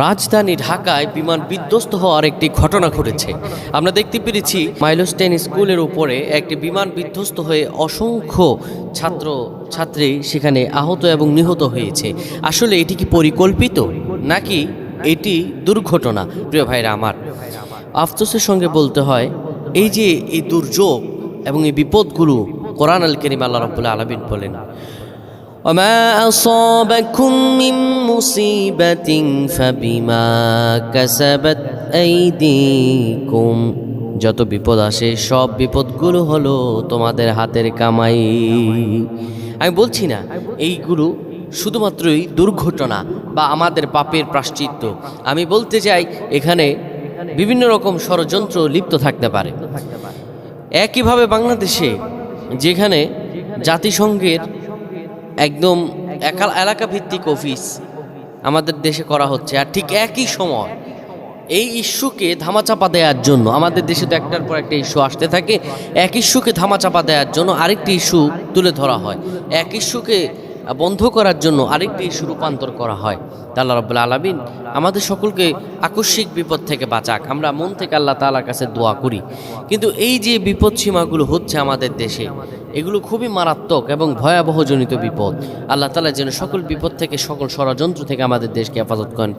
রাজধানী ঢাকায় বিমান বিধ্বস্ত হওয়ার একটি ঘটনা ঘটেছে। আমরা দেখতে পেরেছি মাইলস্টেন স্কুলের উপরে একটি বিমান বিধ্বস্ত হয়ে অসংখ্য ছাত্র, ছাত্রী সেখানে আহত এবং নিহত হয়েছে। আসলে এটি কি পরিকল্পিত? নাকি এটি দুর্ঘটনা? প্রিয় ভাইরা আমার, আফসোসের সঙ্গে বলতে হয়, এই যে এই দুর্যোগ এবং এই বিপদগুলো কোরআন আল করিম আল্লাহ রব্বুল্লাহ আলমিন বলেন وما أصابكم من مصيبة فبما كسبت أيديكم যত বিপদ আসে সব বিপদগুলো হলো তোমাদের হাতের কামাই আমি বলছি না এইগুলো শুধুমাত্রই দুর্ঘটনা বা আমাদের পাপের প্রাশ্চিত্য আমি বলতে চাই এখানে বিভিন্ন রকম ষড়যন্ত্র লিপ্ত থাকতে পারে একইভাবে বাংলাদেশে যেখানে জাতিসংঘের একদম একাল এলাকা ভিত্তিক অফিস আমাদের দেশে করা হচ্ছে। আর ঠিক একই সময় এই ইস্যুকে ধামাচাপা দেওয়ার জন্য আমাদের দেশে তো একটার পর একটা ইস্যু আসতে থাকে। এক ইস্যুকে ধামাচাপা দেওয়ার জন্য আরেকটি ইস্যু তুলে ধরা হয়। এক ইস্যুকে বন্ধ করার জন্য আরেকটি ইস্যু রূপান্তর করা হয়। তাল্লা রব্বুল আলমিন আমাদের সকলকে আকস্মিক বিপদ থেকে বাঁচাক। আমরা মন থেকে আল্লাহ তালার কাছে দোয়া করি। কিন্তু এই যে বিপদ সীমাগুলো হচ্ছে আমাদের দেশে, এগুলো খুবই মারাত্মক এবং ভয়াবহজনিত বিপদ। আল্লাহ তালা যেন সকল বিপদ থেকে, সকল ষড়যন্ত্র থেকে আমাদের দেশকে হেফাজত করেন।